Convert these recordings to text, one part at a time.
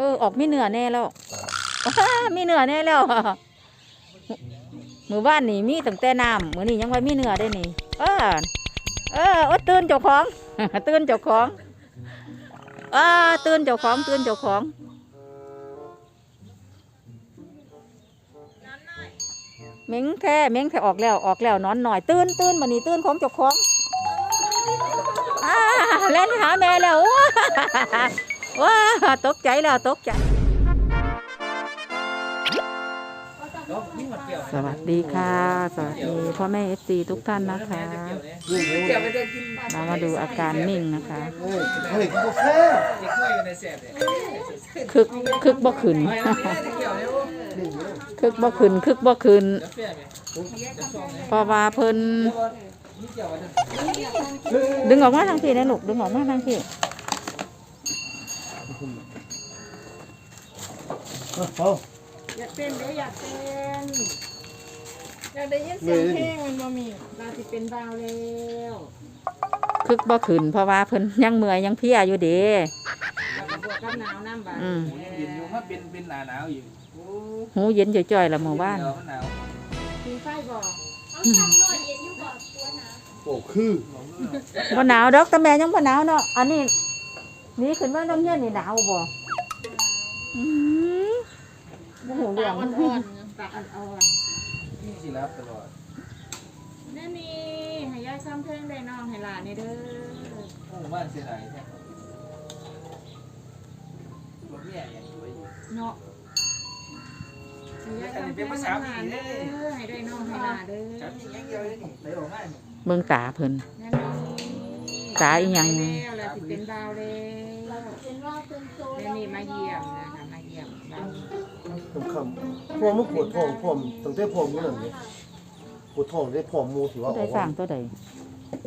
เออออกมีเนื้อแน่แล้วมีเนื้อแน่แล้วมือบ้านนี่มีตั้งแต่น้ำมือนี่ยังไว้มีเนื้อได้นี่เออเออโอ้ตื่นเจ้าของตื่นเจ้าของเออตื่นเจ้าของตื่นเจ้าของเม้งแค่เม้งแค่ออกแล้วออกแล้วนอนหน่อย ตื่นตื่นมานี่ตื่นของเจ้าของอ่าเล่นหาแม่แล้ว ว้าตกใจแล้วตกใจ สวัสดีค่ะ สวัสดีพ่อแม่เอซีทุกท่านนะคะ เรามาดูอาการนิ่งนะคะเฮ้ยเฮ้ยกินคึกคึกบ่ขึ้นคึกบ่ขึ้นคึกบ่ขึ้นเพราะว่าเพิ่นดึงออกมาทางที่นะลูกดึงออกมาทางที่ เอาอยากเต้นเด้ออยากเต้นอยากได้ยินเสียงเพลงมันบ่มีเราสิเป็นดาวแล้วคึกบ่ขึ้นเพราะว่าเพิ่นยังเมื่อยยังเพลียอยู่เด้เราก็บวกกับหนาวน้ำบาดอืมเย็นอยู่มาเป็นเป็นหนาหนาวอยู่โอ้หูเย็นจ่อยๆละหมู่บ้าน เดี๋ยวมันหนาวกินไฟบ่โอ้คือบ่หนาวดอกแต่แม่ยังบ่หนาวเนาะ อันนี้นี่ขึ้นมาโรงเรียนนี่หนาวบ่อืม บ่ฮู้เรื่องอ่อนๆตาอ่อนนี่สิรับตลอดๆนั่นนี่ให้ยายซ้ำเพลงได้น้องให้หลานนี่เด้อโอ้บ้านเสียดายแท้รถเมียยังสวยอยู่เนาะให้ยายซ้ำเพลงให้หลานเด้อให้ได้น้องให้หลานเด้อจับยิงยังเดียวเลยนี่ไหลออกมานี่เบิ่งตาเพิ่น นั่นนี่ตาอีหยัง แล้วแล้วสิเป็นดาวแล้วนั่นนี่มาเยี่ยมนะคะมาเยี่ยมเรา คำคำพวกมันปวดท้องพร้อมตั้งแต่พร้อมอยู่นั่นนี่ปวดท้องได้พร้อมหมูถือว่าได้สร้างตัวใด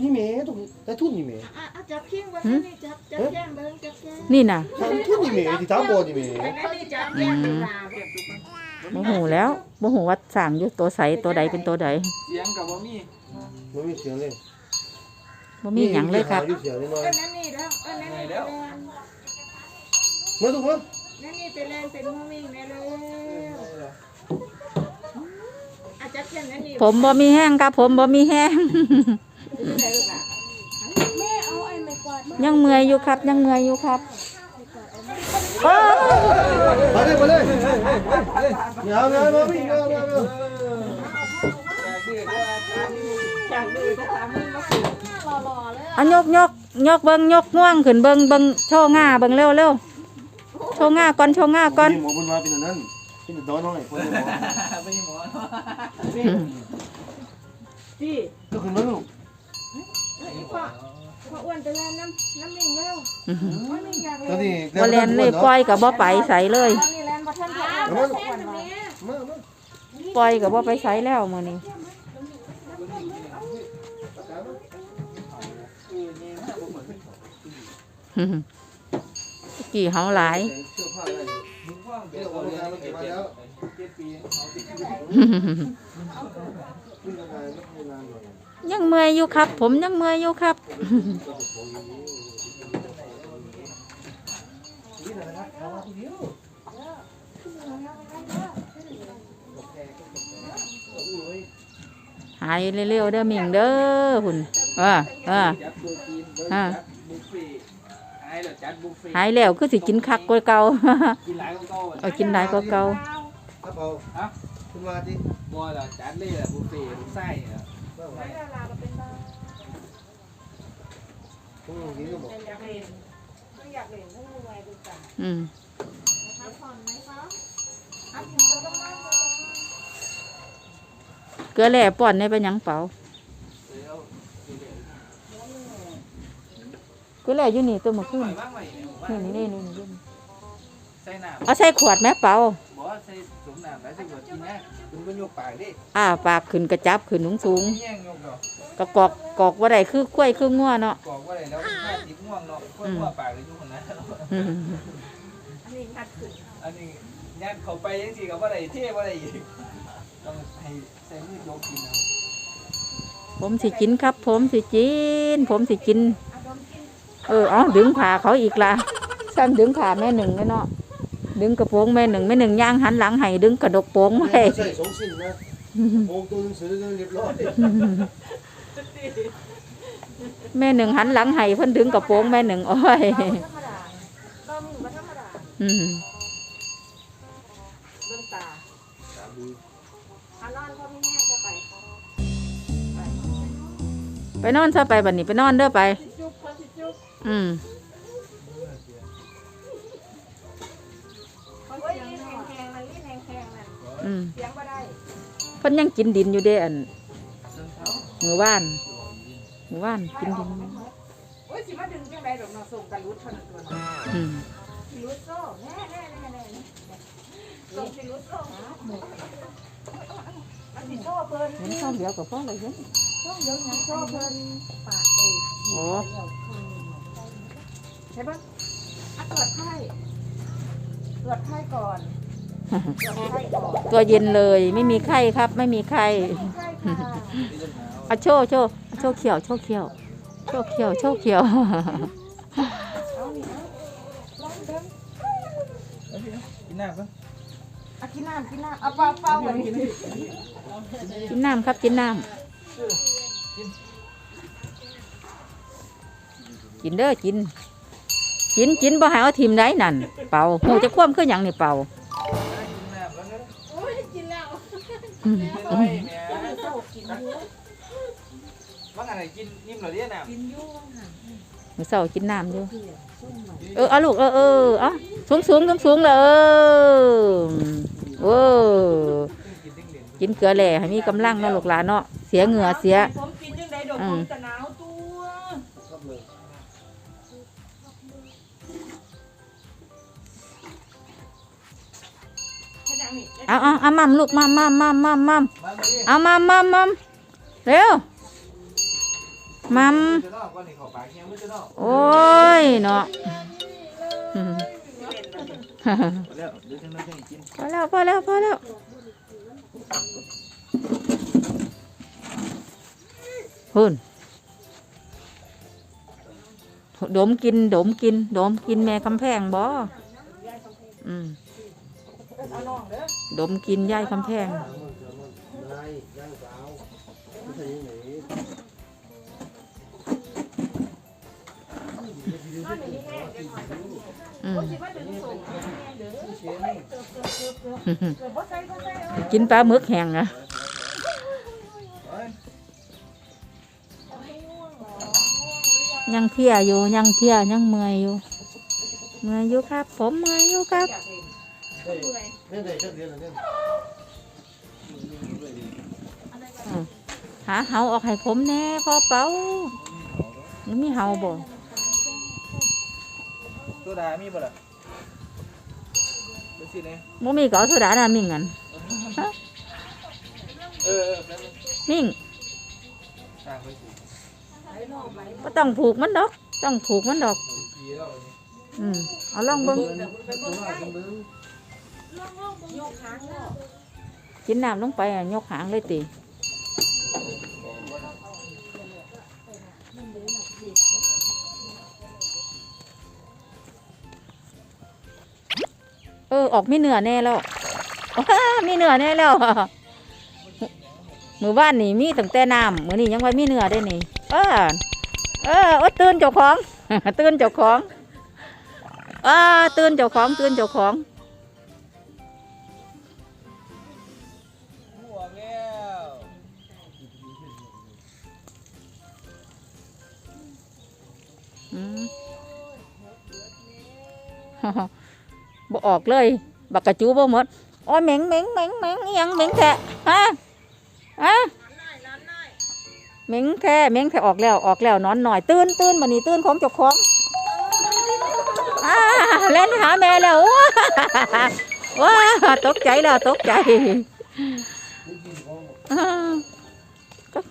นี่แม่ตุกแต่ทุนนี่แม่อะอะจับเคียงเบิ้งนี่จับจับแข้งเบิ้งจับแข้งนี่น่ะทางทุนนี่แม่ที่ตามบ่นี่แม่อันนี้จับแข้งดูลาเก็บดูมันบ่หูแล้วบ่หูว่าสร้างอยู่ตัวใสตัวใดเป็นตัวใดเสียงกับว่ามีมันมีเสียงเลยบ่มีหยังเลยครับ มีเสียงนิดหน่อยเอันนั้นนี่แล้วเอันนั้นนี่แล้วมาทุกค นนั่นนี่ไปเล่นเป็นมูมิ่งแม่เลยอาจับแข้งนั่นนี่ผมบ่มีแห้งครับผมบ่มีแห้งดูได้หรือเปล่ายังเมื่อยอยู่ครับ ยังเมื่อยอยู่ครับโอ้มาเลยมาเลยเดี๋ยวเดี๋ยวเดี๋ยวเดี๋ยวเดี๋ยวเดี๋ยวอยากดื้อด้วยอาจารย์นี่จากดื้อจะตามมึงมาฝึกอันยกยกยกเบิ่งยกง่วงขึ้นเบิ่งเบิ่งโชว์ง่าเบิ่งเร็วเร็วโช ว์ง่าก่อนโชว์ง่าก่อนหมอบนมาเป็นอันนั้นเป็นดอยน้อยคนนี้หมอไม่ใช่หมอเนาะพี่ก็ขึ้นมาลูกพ่อพ่ออ้วนไปเล่นน้ำน้ำมิ่งเร็วอื้อหือน้ำมิ่งอยากตอนเล่นนี้บ่เล่นเลยปล่อยก็บ่ไปใส่เลยตอนนี้เล่นบ่ทันจะเอาบ่ทันจะมามาปล่อยก็บ่ไปใส่แล้วมื้อนี้อื้อหือ กี่เฮาหลายเสื้องว่างเดี๋ยวเอาเรียนเก็บเจ็ดเจ็ดปีเอาติดอยู่ขึ้นยังไล่ยังเมื่อยอยู่ครับ ผมยังเมื่อยอยู่ครับ หายเร็วๆเด้อมิงเด้อหุ่นเออเออจัด จัดบุฟเฟ่หายแล้วคือสิกินคักกว่าเก่า กินหลายก็เก่าเอากินหลายกว่าเก่าครับเอาฮะขึ้นมาดิบัวแล้วจัดเลยล่ะบุฟเฟ่ลูกไส้เนี่ยพวกนี้ก็บอกอยากเล่นไม่อยากเล่นทั้งมือไว้ดูกันอืมพักผ่อนไหมคะอัพตัวต้องมาเกลือแหล่ป้อนในเป็นหยังเปล่าแล้วเกลื อแหล่อยู่นี่ตัวเมื่อคืปล่นอยบ้างไหมเนี่ยนี่นี่นี่นี่ใส่น้ำเอาใส่ขวดแม่เปล่าบอกว่าใส่สมน้ำแล้วใส่หัวกินนะคุณก็ยกปากดิอ้าปากขึ้นกระจับขึ้นสูงสูงแย่งยกดอกๆกระกอกกอกว่าใดคือข้วยคืองัวเนาะกอกว่าอะไรแล้วข้าติดง่วงเนาะข้าง่วงปากเลยทุกคนนะอืมอันนี้นัดขึ้นอันนี้ญาติเขาไปยังสิกับว่าอะไรเท่ว่าอะไรอีกต้องให้ใส่มือยกกินเอาผมสิกินครับ ผมสิกิน ผมสิกิน เอออ๋อดึงขาเขาอีกละสั่นดึงขาแม่หนึ่งเลยเนาะดึงกระโปรงแม่หนึ่งแม่หนึ่งย่างหันหลังให้ดึงกระดกโปรงไว้แม่ใส่สองสิ้นนะโมงตัวหนังสือเรียบร้อยแม่หนึ่งหันหลังให้เพิ่นดึงกระโปรงแม่หนึ่งโอ้ยเราธรรมดาเรามีมาธรรมดาอืมเบิ่งตาอันนอนพ่อไม่แห้งจะไปไปนอนซะไปบัดนี้ไปนอนเด้อไปสิจุ๊บพ่อสิจุ๊บ อืมพ่อเสียงแห้งๆมันลิ้นแห้งๆนั่นอืมเสียงบ่ได้เพิ่นยังกินดินอยู่เด้อันมือว่านมือว่านกินดิน โอ้ยสิมาดึงจังไดดอกเนาะส่งกันรุดเท่านั้นตัวเนาะอืมสิรุดโซ่แน่แน่แน่แน่ส่งสิรุดโซ่มันสิโซ่เพิ่นเห็นข้าวเดียวกับพ่อเลยเห็นโซ่เดี๋ยวหยังโซ่เพิ่นปากเอ้ยโอ้ ใช่ปะอะตรวจไข้ตรวจไข้ก่อนตรวจไข้ก่อนตัวเย็นเลย ไม่มีไข้ครับ ไม่มีไข้ไข้ค่ะเอาโชว์โชว์โชว์เขียว โชว์เขียว โชว์เขียว โชว์เขียว เอานี่เอาลองเดินกินน้ำปะอะกินน้ำกินน้ำเอาเปล่าเปล่าแบบนี้กินน้ำครับ กินน้ำกินเด้อกิน กินกินบ่หาเอาทิมได้นั่น เป่าหูจะคว่ำคือหยังนี่เป่ากินน้ำแล้วนะโอ้ยกินแล้วอืมโอ้ยแม่เจ้ากินอยู่ว่าอะไรกินนิ่มเหรอเนี่ยน้ำกินอยู่ค่ะมื้อเช้ากินน้ำอยู่เพื่อส้มหน่อยเออเอาลูกเออเออเอาสูงสูงสูงสูงเลยเออโอ้กินดิ้งเหรียญกินเกลือแหล่ให้มีกำลังเนาะลูกหลานเนาะเสียเหงื่อเสีย ผมกินจังไดดอกผมจะหนาวตั เอาเอาเอามัมลูกมัมมัมมัมมัมมัมมาเลยเอามัมมัมมัมเร็วมัมจะนอกก่อนนี่ขอปากเคียงมือจะนอกโอ้ยเนาะอืมแล้วเดี๋ยวจังเลยจังกินพอแล้วพอแล้วพอแล้วหุ่นดมกินดมกินดมกินแม่คำแพงบ่อืมเอาน้องเด้อ ดมกินยายคำแพง นายย่างสาวไม่ใช่ยังไง อืม สิมาดึงส่งแม่เด้อ เชฟนี่ เกือบเกือบเกือบเกือบเกือบบ่ใส่บ่ใส่เอา กินปลาหมึกแห้งนะ เอ้ย เอาให้ง่วงเหรอ ยังเพลียอยู่ยังเพลียยังเมื่อยอยู่เมื่อยอยู่ครับ ผมเมื่อยอยู่ครับ เดี๋ยเด็กเรียนอะเนี่ยหาเฮาออกให้ผมแน่พ่อเป่ามันมีเฮาบ่ตัวดามีบ่ล่ะดูสิเนี่ยบ่มีก็เอาโซดาน่ะมิ่งกันเออเออแป๊บนึงมิ่งต่างไปสิบ่ต้องผูกมันดอก ต้องผูกมันดอกดีแล้ว อืมเอาลองเบิ้ง ยกค้างเนาะกินน้ำลงไปอะยกหางเลยติเออออกมีเหนือแน่แล้วมีเหนือแน่แล้วมือบ้านนี่มีตั้งแต่น้ำมือนี่ยังไว้มีเหนือได้นี่เออเออโอ้ตื่นเจ้าของตื่นเจ้าของเออตื่นเจ้าของตื่นเจ้าของ บ่ออกเลย บักกะจูบ่หมดโอ้ยเหม็งเหม็งเหม็งเหม็งยังเหม็งแท้ฮะฮะเหม็งแท้เหม็งแท้ออกแล้วออกแล้วนอนหน่อยตื่นตื่นบัดนี้ตื่นของจ้าของเล่นหาแม่แล้วว้าว้าตกใจแล้วตกใจ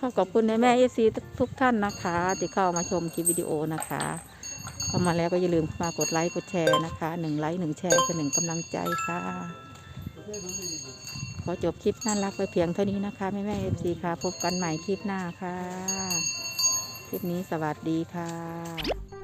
ขอขอบคุณแม่เอซีทุกท่านนะคะ ที่เข้ามาชมคลิปวิดีโอนะคะเข้ามาแล้วก็อย่าลืมมากดไลค์กดแชร์นะคะหนึ่งไลค์หนึ่งแชร์คือหนึ่งกำลังใจค่ะ ขอจบคลิปน่ารักไปเพียงเท่านี้นะคะแม่แม่เอซีค่ะ พบกันใหม่คลิปหน้าค่ะ คลิปนี้สวัสดีค่ะ